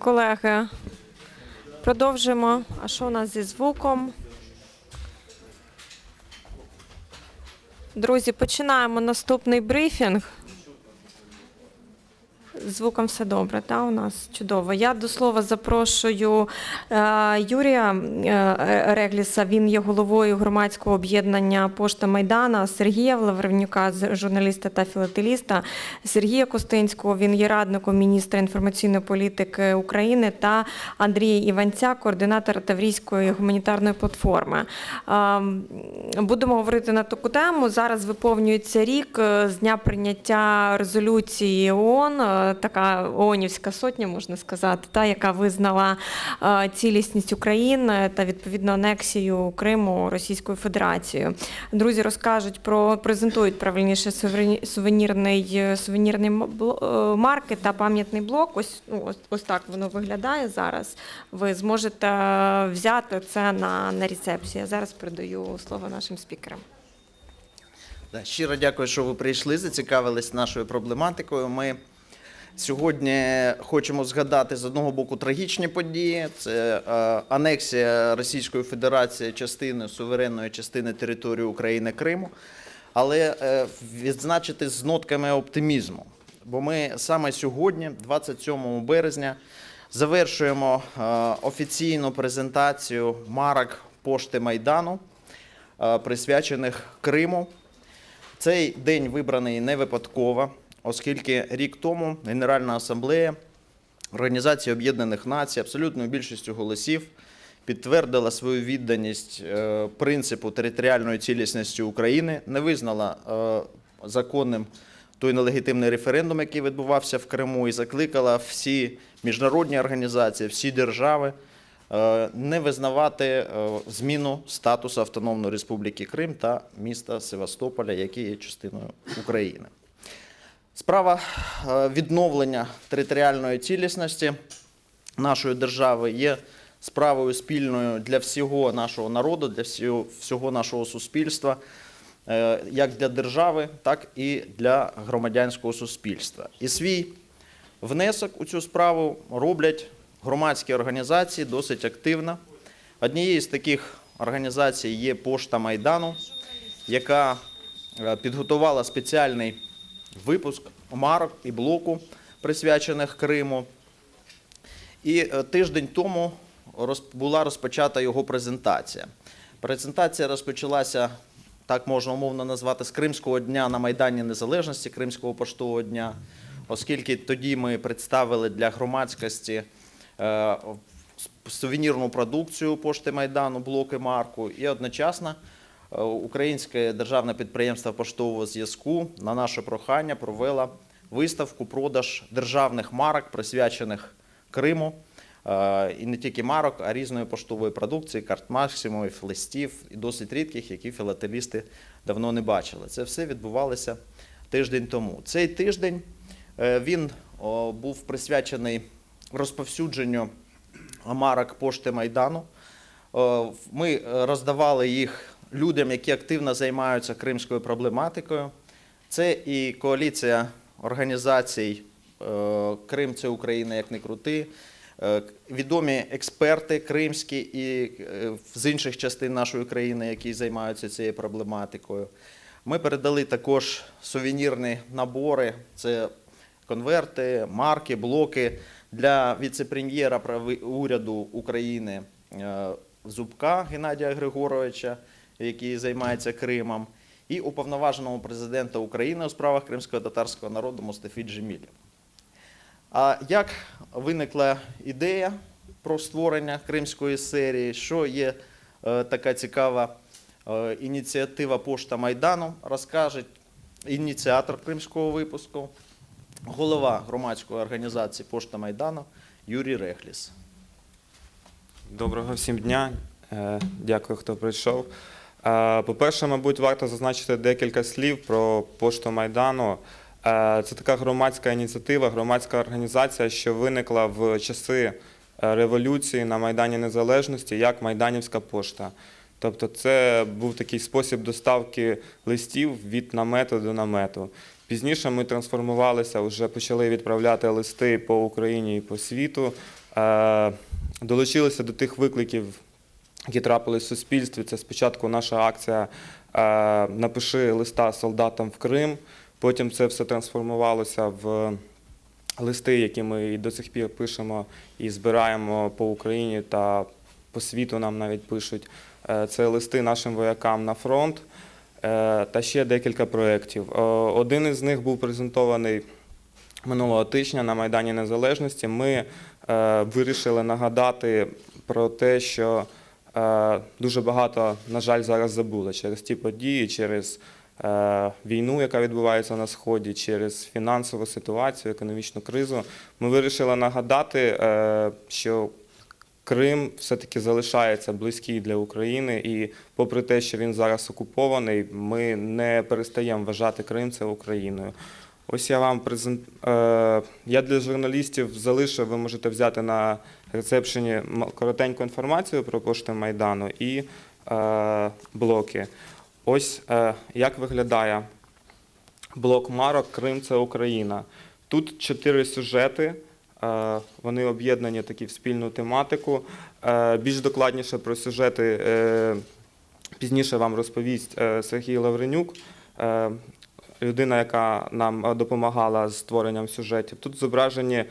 колеги. Продовжимо. А що у нас зі звуком? Друзі, починаємо наступний брифінг. Звуком все добре, та у нас чудово. Я до слова запрошую е, Юрія е, Регліса. Він є головою громадського об'єднання Пошта Майдана, Сергія Лавренюка, журналіста та філателіста, Сергія Костинського. Він є радником міністра інформаційної політики України та Андрія Іванця, координатора Таврійської гуманітарної платформи. Е, Будемо говорити на таку тему. Зараз виповнюється рік з дня прийняття резолюції ООН, така ООНівська сотня, можна сказати, та яка визнала е, цілісність України та відповідно анексію Криму Російською Федерацією. Друзі розкажуть про презентують правильніше сувені- сувенірний е, сувенірний е, маркет та пам'ятний блок. Ось ну, ось, так воно виглядає зараз. Ви зможете взяти це на, на рецепції. Я зараз передаю слово нашим спікерам. Щиро дякую, що ви прийшли, зацікавились нашою проблематикою. Ми сьогодні хочемо згадати з одного боку трагічні події. Це е, анексія Російської Федерації частини суверенної частини території України Криму, але е, відзначити з нотками оптимізму. Бо ми саме сьогодні, 27 березня, завершуємо е, офіційну презентацію марок пошти Майдану, присвячених Криму. Цей день вибраний не випадково, оскільки рік тому Генеральна асамблея Організації Об'єднаних Націй абсолютною більшістю голосів підтвердила свою відданість е, принципу територіальної цілісності України, не визнала е, законним той нелегітимний референдум, який відбувався в Криму, і закликала всі міжнародні організації, всі держави е, не визнавати зміну статусу Автономної Республіки Крим та міста Севастополя, які є частиною України. Справа е, відновлення територіальної цілісності нашої держави є справою спільною для всього нашого народу, для всього, нашого суспільства, е, як для держави, так і для громадянського суспільства. І свій внесок у цю справу роблять громадські організації досить активно. Однією з таких організацій є Пошта Майдану, яка е, підготувала спеціальний випуск марок і блоку, присвячених Криму. І е, тиждень тому була розпочата його презентація. Презентація розпочалася, так можна умовно назвати, з Кримського дня на Майдані Незалежності, Кримського поштового дня, оскільки тоді ми представили для громадськості е, сувенірну продукцію пошти Майдану, блоки марку, і одночасно Українське державне підприємство поштового зв'язку на наше прохання провело виставку продаж державних марок, присвячених Криму. Е, І не тільки марок, а різної поштової продукції, карт максимумів, листів і досить рідких, які філателісти давно не бачили. Це все відбувалося тиждень тому. Цей тиждень е, він був присвячений розповсюдженню марок пошти Майдану. Е, Ми е, роздавали їх людям, які активно займаються кримською проблематикою. Це і коаліція організацій е, Крим це Україна, як не крути. е, Відомі експерти кримські і е, з інших частин нашої країни, які займаються цією проблематикою. Ми передали також сувенірні набори. Це конверти, марки, блоки для віце-прем'єра уряду України Зубка Геннадія Григоровича, який займається Кримом, і уповноваженого президента України у справах кримського татарського народу Мустафі Джемілі. А як виникла ідея про створення кримської серії? Що є е, така цікава е, ініціатива Пошта Майдану? Розкаже ініціатор кримського випуску, голова громадської організації Пошта Майдану Юрій Рехліс. Доброго всім дня. Е, Дякую, хто прийшов. Е, По-перше, мабуть, варто зазначити декілька слів про пошту Майдану. Е, Це така громадська ініціатива, громадська організація, що виникла в часи е, революції на Майдані Незалежності як Майданівська пошта. Тобто, це був такий спосіб доставки листів від намету до намету. Пізніше ми трансформувалися, вже почали відправляти листи по Україні і по світу. долучилися до тих викликів, які трапились в суспільстві. Це спочатку наша акція е, Напиши листа солдатам в Крим. Потім це все трансформувалося в листи, які ми до сих пір пишемо і збираємо по Україні та по світу нам навіть пишуть. Е, Це листи нашим воякам на фронт е, та ще декілька проєктів. Один із них був презентований минулого тижня на Майдані Незалежності. Ми вирішили нагадати про те, що дуже багато, на жаль, зараз забули через ті події, через е, війну, яка відбувається на сході, через фінансову ситуацію, економічну кризу. Ми вирішили нагадати, е, що Крим все-таки залишається близький для України, і попри те, що він зараз окупований, ми не перестаємо вважати Крим це Україною. Ось я вам презент... е, я для журналістів залишив, ви можете взяти на рецепшені коротеньку інформацію про пошту Майдану і е, блоки. Ось е, як виглядає блок марок Крим це Україна. Тут чотири сюжети. е, Вони об'єднані такі в спільну тематику. Е, Більш докладніше про сюжети е, пізніше вам розповість Сергій Лавренюк, людина, яка нам допомагала з створенням сюжетів. Тут зображені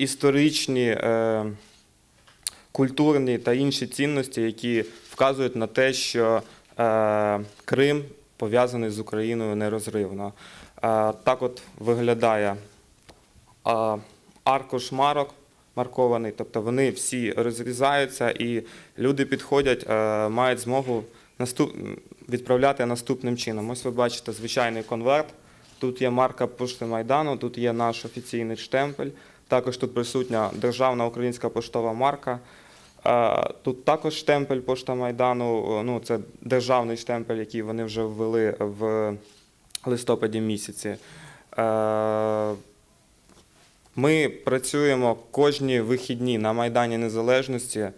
історичні, е, культурні та інші цінності, які вказують на те, що е, Крим пов'язаний з Україною нерозривно. Е, Так от виглядає аркуш марок маркований, тобто вони всі розрізаються і люди підходять, мають змогу наступ... відправляти наступним чином. Ось ви бачите звичайний конверт. Тут є марка Пошти Майдану, тут є наш офіційний штемпель. Також тут присутня державна українська поштова марка. Е, Тут також штемпель Пошта Майдану. е, Ну, це державний штемпель, який вони вже ввели в листопаді місяці. Е, ми працюємо кожні вихідні на Майдані Незалежності.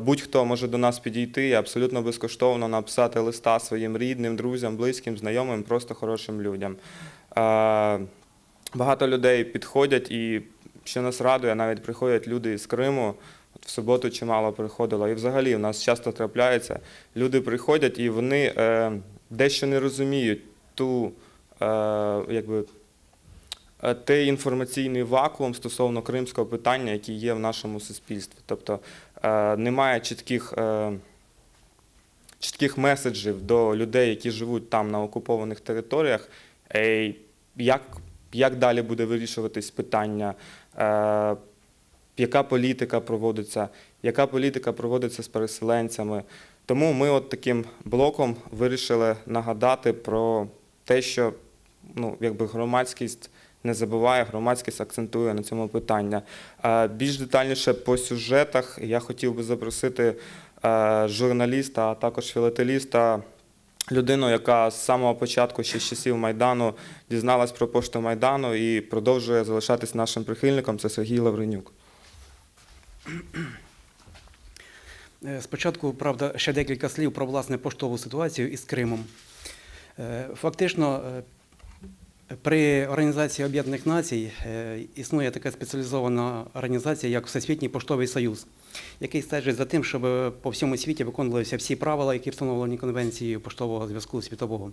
Будь-хто може до нас підійти і абсолютно безкоштовно написати листа своїм рідним, друзям, близьким, знайомим, просто хорошим людям. Багато людей підходять і, що нас радує, навіть приходять люди з Криму. От в суботу чимало приходило. І взагалі в нас часто трапляється. Люди приходять і вони е, дещо не розуміють ту, е, якби, е, той інформаційний вакуум стосовно кримського питання, який є в нашому суспільстві. Тобто е, немає чітких, е, чітких меседжів до людей, які живуть там на окупованих територіях, як, як далі буде вирішуватись питання, яка політика проводиться, яка політика проводиться з переселенцями. Тому ми от таким блоком вирішили нагадати про те, що ну, якби громадськість не забуває, громадськість акцентує на цьому питання. Е, Більш детальніше по сюжетах я хотів би запросити е, журналіста, а також філателіста, людину, яка з самого початку, ще з часів Майдану, дізналась про пошту Майдану і продовжує залишатись нашим прихильником. Це Сергій Лавренюк. Е, Спочатку, правда, ще декілька слів про власне поштову ситуацію із Кримом. Е, Фактично, е, при Організації Об'єднаних Націй е, існує така спеціалізована організація, як Всесвітній поштовий союз, який стежить за тим, щоб по всьому світі виконувалися всі правила, які встановлені Конвенцією поштового зв'язку світового.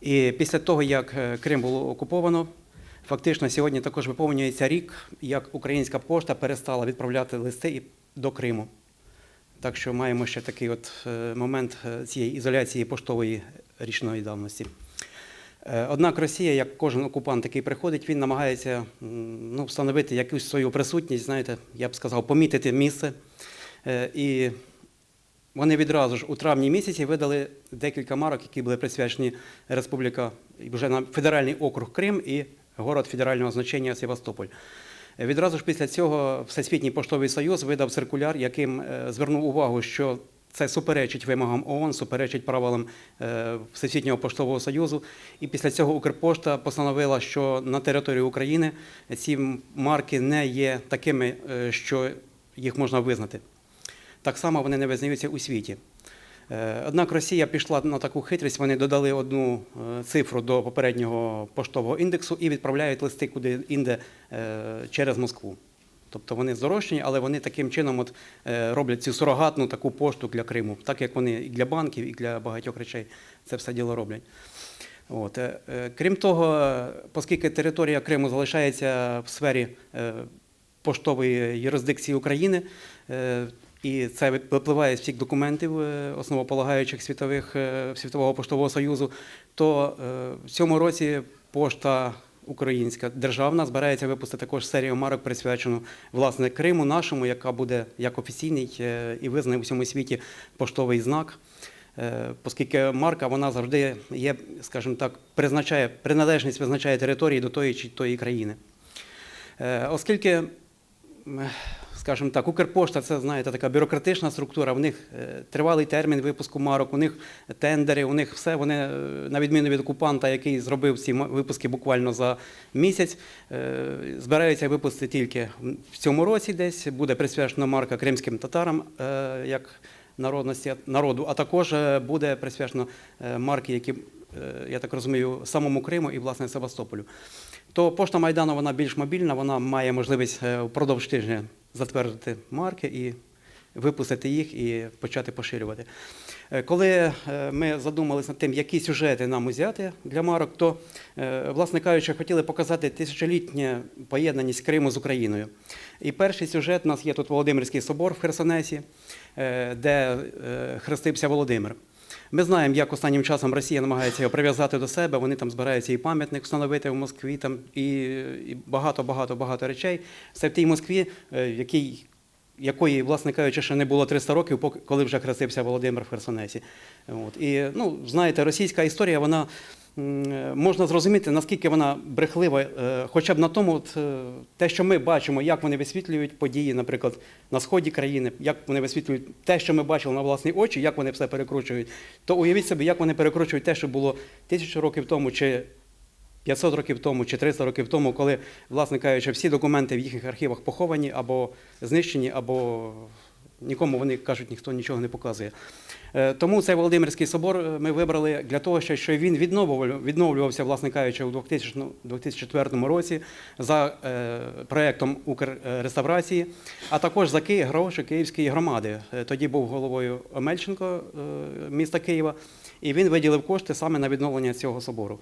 І після того, як е, Крим було окуповано, фактично сьогодні також виповнюється рік, як українська пошта перестала відправляти листи до Криму. Так що маємо ще такий от е, момент цієї ізоляції поштової річної давності. Е, Однак Росія, як кожен окупант, який приходить, він намагається ну, встановити якусь свою присутність, знаєте, я б сказав, помітити місце. Е, І вони відразу ж у травні місяці видали декілька марок, які були присвячені Республіка вже на федеральний округ Крим і город федерального значення Севастополь. Е, Відразу ж після цього Всесвітній поштовий союз видав циркуляр, яким звернув увагу, що це суперечить вимогам ООН, суперечить правилам е, Всесвітнього поштового союзу. І після цього Укрпошта постановила, що на території України ці марки не є такими, е, що їх можна визнати. Так само вони не визнаються у світі. Е, Однак Росія пішла на таку хитрість, вони додали одну цифру до попереднього поштового індексу і відправляють листи куди інде через Москву. Тобто вони здорожчені, але вони таким чином от, е, роблять цю сурогатну таку пошту для Криму, так як вони і для банків, і для багатьох речей це все діло роблять. От. е, е, Крім того, оскільки територія Криму залишається в сфері поштової юрисдикції України, і це випливає з всіх документів, основополагаючих світових, Світового поштового союзу, то в цьому році пошта українська державна збирається випустити також серію марок, присвячену власне Криму нашому, яка буде як офіційний е, і визнаний у всьому світі поштовий знак. Е, Оскільки марка вона завжди є, скажімо так, призначає приналежність визначає території до тої чи тої країни. Е, Оскільки, скажімо так, Укрпошта це знаєте така бюрократична структура, в них е, тривалий термін випуску марок, у них тендери, у них все. Вони, е, на відміну від окупанта, який зробив ці випуски буквально за місяць, е, збираються випустити тільки в цьому році десь. Буде присвячена марка кримським татарам як народності народу, а також буде присвячено марки, які, я так розумію, самому Криму і власне Севастополю. То пошта Майдану вона більш мобільна, вона має можливість впродовж тижня затвердити марки і випустити їх і почати поширювати. Е, Коли е, ми задумалися над тим, які сюжети нам узяти для марок, то, е, власне кажучи, хотіли показати тисячолітнє поєднаність Криму з Україною. І перший сюжет у нас є тут Володимирський собор в Херсонесі, де хрестився Володимир. Ми знаємо, як останнім часом Росія намагається його прив'язати до себе. Вони там збираються і пам'ятник встановити в Москві, там і, і багато, речей. Це в тій Москві, який якої, власне кажучи, ще не було 300 років, поки коли вже хрестився Володимир в Херсонесі. От. І ну, знаєте, російська історія, вона можна зрозуміти, наскільки вона брехлива, е, хоча б на тому, е, те, що ми бачимо, як вони висвітлюють події, наприклад, на сході країни, як вони висвітлюють те, що ми бачили на власні очі, як вони все перекручують, то уявіть собі, як вони перекручують те, що було тисячу років тому, чи 500 років тому, чи 300 років тому, коли, власне кажучи, всі документи в їхніх архівах поховані або знищені, або нікому вони кажуть, ніхто нічого не показує. Е, Тому цей Володимирський собор е, ми вибрали для того, що він відновлював- відновлювався, власне кажучи, у 2004 році за е, проєктом Укрреставрації, а також за гроші Київської громади. Тоді був головою Омельченко міста Києва, і він виділив кошти саме на відновлення цього собору.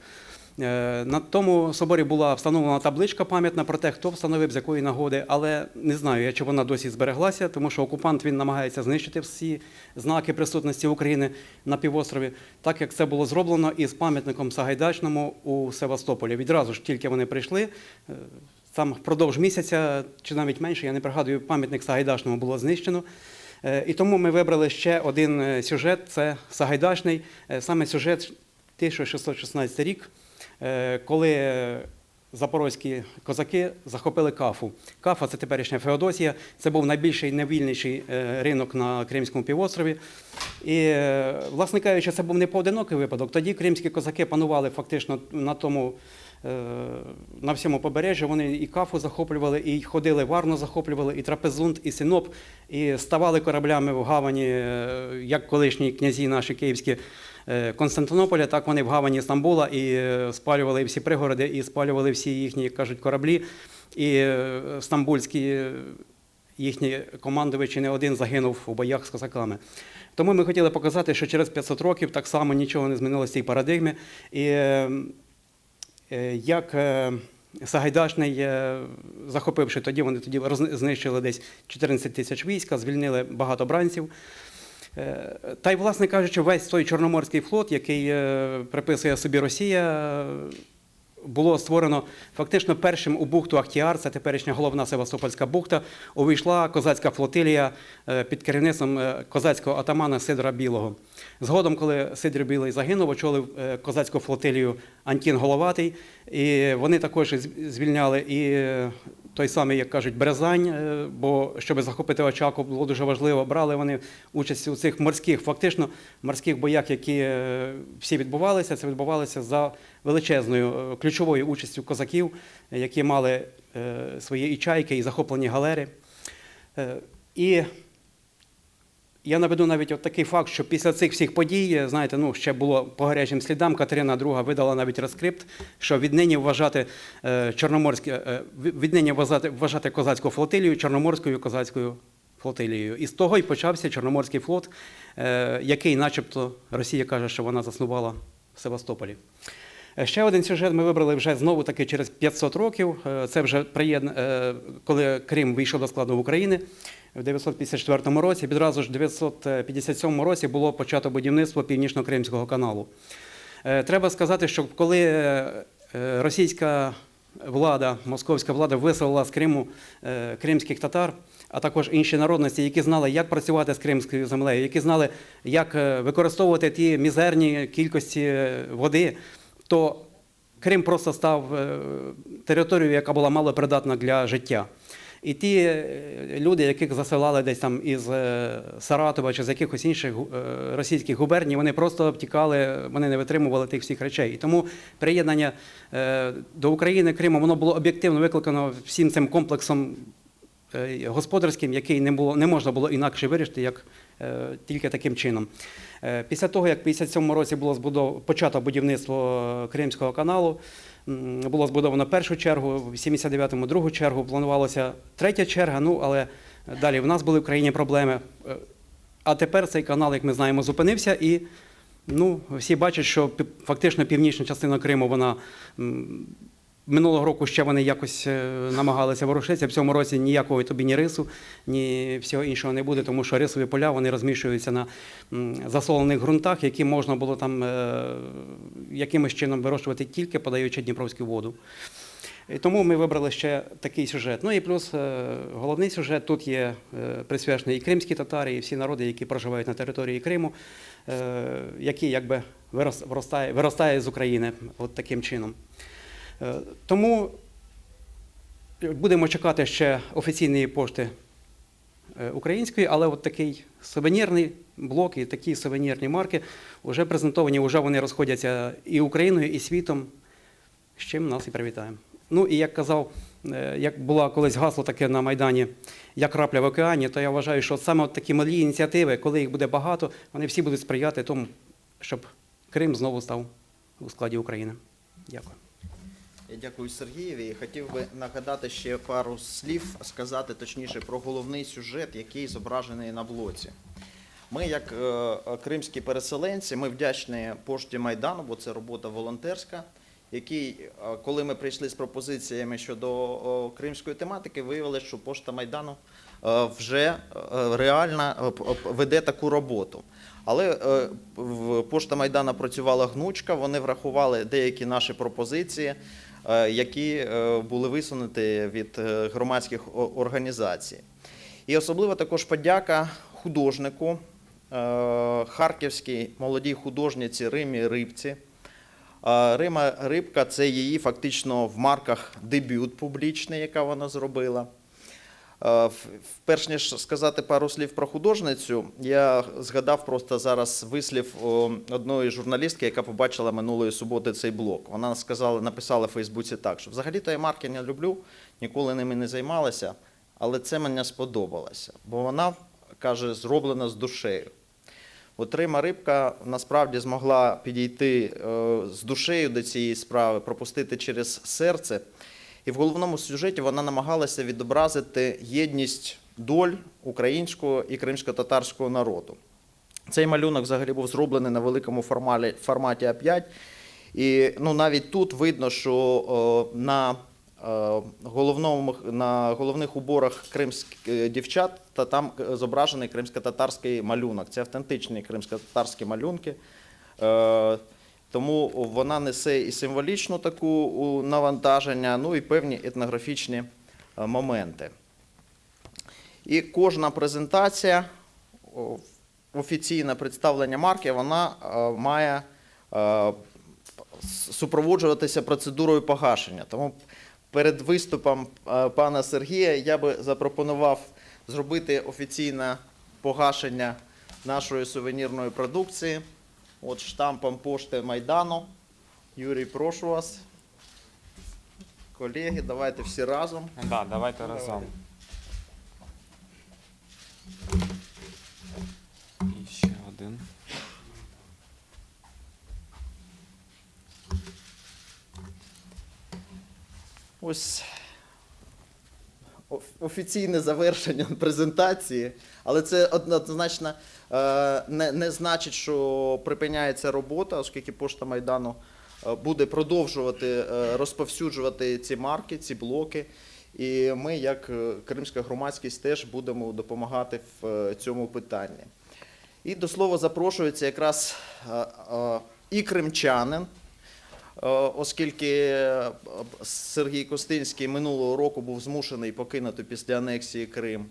Е, На тому соборі була встановлена табличка пам'ятна про те, хто встановив, з якої нагоди, але не знаю, чи вона досі збереглася, тому що окупант він намагається знищити всі знаки присутності України на півострові, так як це було зроблено із пам'ятником Сагайдачному у Севастополі. Відразу ж тільки вони прийшли. е, Там впродовж місяця, чи навіть менше, я не пригадую, пам'ятник Сагайдачному було знищено. Е, І тому ми вибрали ще один сюжет це Сагайдачний, саме сюжет 1616 рік, коли запорозькі козаки захопили Кафу. Кафа це теперішня Феодосія, це був найбільший найвільніший е, ринок на Кримському півострові. І, е, власне кажучи, це був не поодинокий випадок. Тоді кримські козаки панували фактично на тому. е, На всьому побережжі вони і кафу захоплювали, і ходили варну захоплювали, і трапезунд, і синоп, і ставали кораблями в гавані, е, як колишні князі наші київські е, Константинополя, так вони в гавані Стамбула і е, спалювали всі пригороди, і спалювали всі їхні, як кажуть, кораблі. І е, стамбульські е, їхні командувачі не один загинув у боях з козаками. Тому ми хотіли показати, що через 500 років так само нічого не змінилося в цій парадигмі. І е, е, як е, Сагайдачний, е, захопивши тоді, вони тоді знищили десь 14 тисяч війська, звільнили багато бранців. Е, Та й, власне кажучи, весь той Чорноморський флот, який е, приписує собі Росія, було створено фактично першим у бухту Ахтіар, це теперішня головна Севастопольська бухта, увійшла козацька флотилія е, під керівництвом козацького атамана Сидора Білого. Згодом, коли Сидор Білий загинув, очолив козацьку флотилію Антін Головатий, і вони також звільняли і той самий, як кажуть, Березань, е, бо щоб захопити Очаку, було дуже важливо. Брали вони участь у цих морських, фактично морських боях, які е, всі відбувалися. Це відбувалося за величезною е, ключовою участю козаків, які мали свої і чайки, і захоплені галери. І Я наведу навіть от такий факт, що після цих всіх подій, знаєте, ну ще було по гарячим слідам. Катерина II видала навіть розкрипт, що віднині вважати е, чорноморське е, віднині вважати, вважати козацьку флотилію чорноморською козацькою флотилією. І з того й почався Чорноморський флот, е, який, начебто, Росія каже, що вона заснувала в Севастополі. Е, Ще один сюжет ми вибрали вже знову таки через 500 років. Е, Це вже приєдна, е, коли Крим вийшов до складу України в 954 році. Відразу ж в 957 році було почато будівництво Північно-Кримського каналу. Треба сказати, що коли російська влада, московська влада виселила з Криму кримських татар, а також інші народності, які знали, як працювати з кримською землею, які знали, як використовувати ті мізерні кількості води, то Крим просто став е, територією, яка була малопридатна для життя. І ті е, люди, яких засилали десь там із е, Саратова чи з якихось інших російських губерній, вони просто втікали, вони не витримували тих всіх речей. І тому приєднання до України Криму воно було об'єктивно викликано всім цим комплексом господарським, який не було не можна було інакше вирішити, як е, тільки таким чином. Е, Після того, як в 57 році було збудов... почато будівництво е, Кримського каналу, було збудовано першу чергу, в 79-му другу чергу, планувалося третя черга, ну але далі в нас були в країні проблеми. Е, А тепер цей канал, як ми знаємо, зупинився і ну, всі бачать, що фактично північна частина Криму, вона Минулого року ще вони якось е, намагалися ворушитися. В цьому році ніякого тобі ні рису, ні всього іншого не буде, тому що рисові поля вони розміщуються на засолених ґрунтах, які можна було там е, якимось чином вирощувати тільки подаючи Дніпровську воду. І тому ми вибрали ще такий сюжет. Ну і плюс е, головний сюжет тут є присвячений і кримські татари, і всі народи, які проживають на території Криму, які якби виростає, виростає з України от таким чином. Е, Тому будемо чекати ще офіційної пошти е, української, але от такий сувенірний блок і такі сувенірні марки вже презентовані, вже вони розходяться і Україною, і світом, з чим нас і привітаємо. Ну і як казав, е, як було колись гасло таке на Майдані, як крапля в океані, то я вважаю, що саме от такі малі ініціативи, коли їх буде багато, вони всі будуть сприяти тому, щоб Крим знову став у складі України. Дякую. Я дякую Сергієві. І Хотів би нагадати ще пару слів, сказати точніше про головний сюжет, який зображений на блоці. Ми, як е, кримські переселенці, ми вдячні пошті Майдану, бо це робота волонтерська, який, е, коли ми прийшли з пропозиціями щодо кримської тематики, виявилося, що пошта Майдану е, вже реально веде таку роботу. Але пошта Майдана працювала гнучка, вони врахували деякі наші пропозиції, які е, були висунуті від е, громадських організацій. І особливо також подяка художнику, е, харківській молодій художниці Римі Рибці. Е, Рима Рибка це її фактично в марках дебют публічний, яка вона зробила. Е, Перш ніж сказати пару слів про художницю, я згадав просто зараз вислів одної журналістки, яка побачила минулої суботи цей блог. Вона сказала, написала в Фейсбуці так, що взагалі-то я марки не люблю, ніколи ними не займалася, але це мені сподобалося, бо вона каже, зроблена з душею. От Рима Рибка насправді змогла підійти е, з душею до цієї справи, пропустити через серце. І в головному сюжеті вона намагалася відобразити єдність доль українського і кримсько-татарського народу. Цей малюнок взагалі був зроблений на великому форматі А5. І ну, навіть тут видно, що о, на, е, головному, на головних уборах кримських дівчат та там е, зображений кримсько-татарський малюнок. Це автентичні кримсько-татарські малюнки. Тому вона несе і символічну таку навантаження, ну і певні етнографічні е, моменти. І кожна презентація, офіційне представлення марки, вона е, має е, супроводжуватися процедурою погашення. Тому перед виступом пана Сергія я би запропонував зробити офіційне погашення нашої сувенірної продукції от штампом пошти Майдану. Юрій, прошу вас. Колеги, давайте всі разом. Так, да, давайте разом. І ще один. Ось офіційне завершення презентації, але це однозначно е, не, не значить, що припиняється робота, оскільки пошта Майдану е, буде продовжувати е, розповсюджувати ці марки, ці блоки. І ми, як кримська громадськість, теж будемо допомагати в цьому питанні. І до слова запрошується якраз і кримчанин, оскільки е, Сергій Костинський минулого року був змушений покинути після анексії Крим.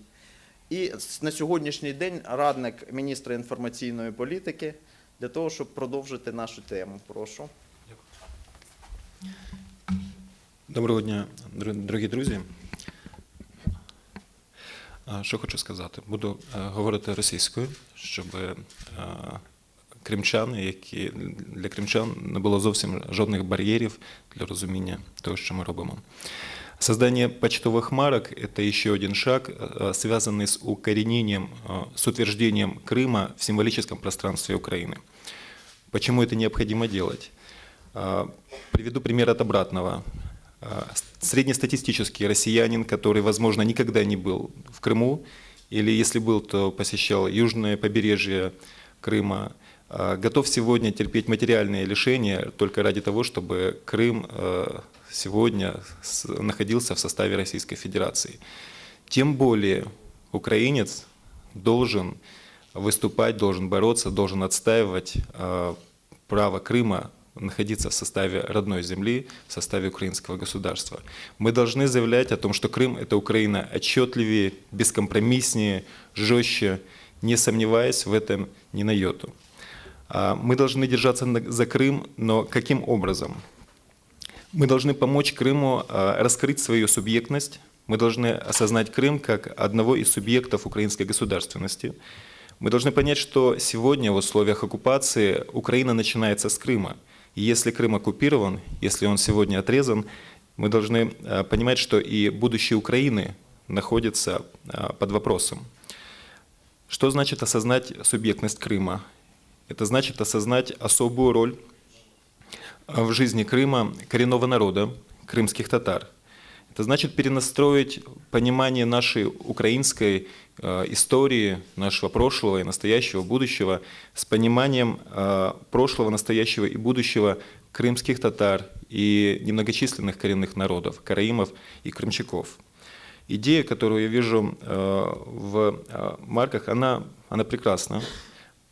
І на сьогоднішній день радник міністра інформаційної політики для того, щоб продовжити нашу тему. Прошу. Доброго дня, дорогі друзі. Що хочу сказати? Буду е, говорити російською, щоб е, кримчани, які для кримчан не було зовсім жодних бар'єрів для розуміння того, що ми робимо. Создание почтовых марок – это еще один шаг, э, связанный с укоренением, э, с утверждением Крыма в символическом пространстве Украины. Почему это необходимо делать? А, Приведу пример от обратного. А, с- Среднестатистический россиянин, который, возможно, никогда не был в Крыму, или если был, то посещал южное побережье Крыма, а, готов сегодня терпеть материальные лишения только ради того, чтобы Крым э, сегодня находился в составе Российской Федерации. Тем более украинец должен выступать, должен бороться, должен отстаивать э, право Крыма находиться в составе родной земли, в составе украинского государства. Мы должны заявлять о том, что Крым – это Украина отчетливее, бескомпромисснее, жестче, не сомневаясь в этом ни на йоту. А, Мы должны держаться за Крым, но каким образом? Мы должны помочь Крыму а, раскрыть свою субъектность. Мы должны осознать Крым как одного из субъектов украинской государственности. Мы должны понять, что сегодня в условиях оккупации Украина начинается с Крыма. И если Крым оккупирован, если он сегодня отрезан, мы должны а, понимать, что и будущее Украины находится под вопросом. Что значит осознать субъектность Крыма? Это значит осознать особую роль в жизни Крыма коренного народа, крымских татар. Это значит перенастроить понимание нашей украинской э, истории, нашего прошлого и настоящего, будущего с пониманием э, прошлого, настоящего и будущего крымских татар и немногочисленных коренных народов, караимов и крымчаков. Идея, которую я вижу э, в э, марках, она, она прекрасна.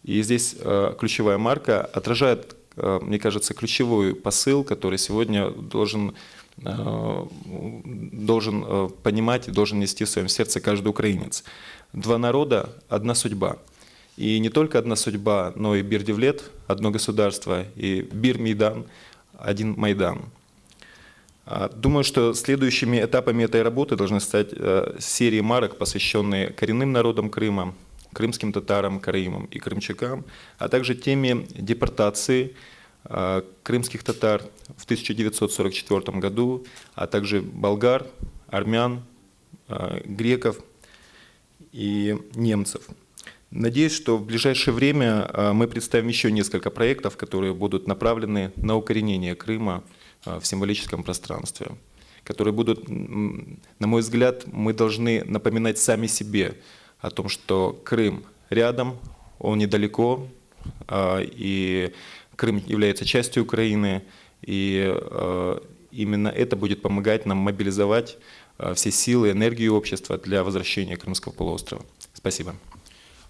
И здесь э, ключевая марка отражает, э, мне кажется, ключевой посыл, который сегодня должен, э, должен понимать и должен нести в своем сердце каждый украинец. Два народа, одна судьба. И не только одна судьба, но и Бирдевлет, одно государство, и Бир-Мейдан, один Майдан. А, Думаю, что следующими этапами этой работы должны стать серии марок, посвященные коренным народам Крыма, крымским татарам, караимам и крымчакам, а также теме депортации э, крымских татар в 1944 году, а также болгар, армян, э, греков и немцев. Надеюсь, что в ближайшее время э, мы представим еще несколько проектов, которые будут направлены на укоренение Крыма в символическом пространстве, которые будут, на мой взгляд, мы должны напоминать сами себе о том, что Крым рядом, он недалеко, а, и Крым является частью Украины, и э, именно это будет помогать нам мобилизовать э, все силы, энергию общества для возвращения Крымского полуострова. Спасибо.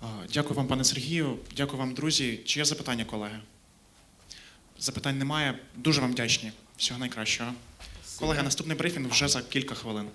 А, Дякую вам, пане Сергію. Дякую вам, друзі. Чи є запитання, колеги? Запитань немає. Дуже вам вдячні. Всього найкращого. Колеги, наступний брифінг вже за кілька хвилин.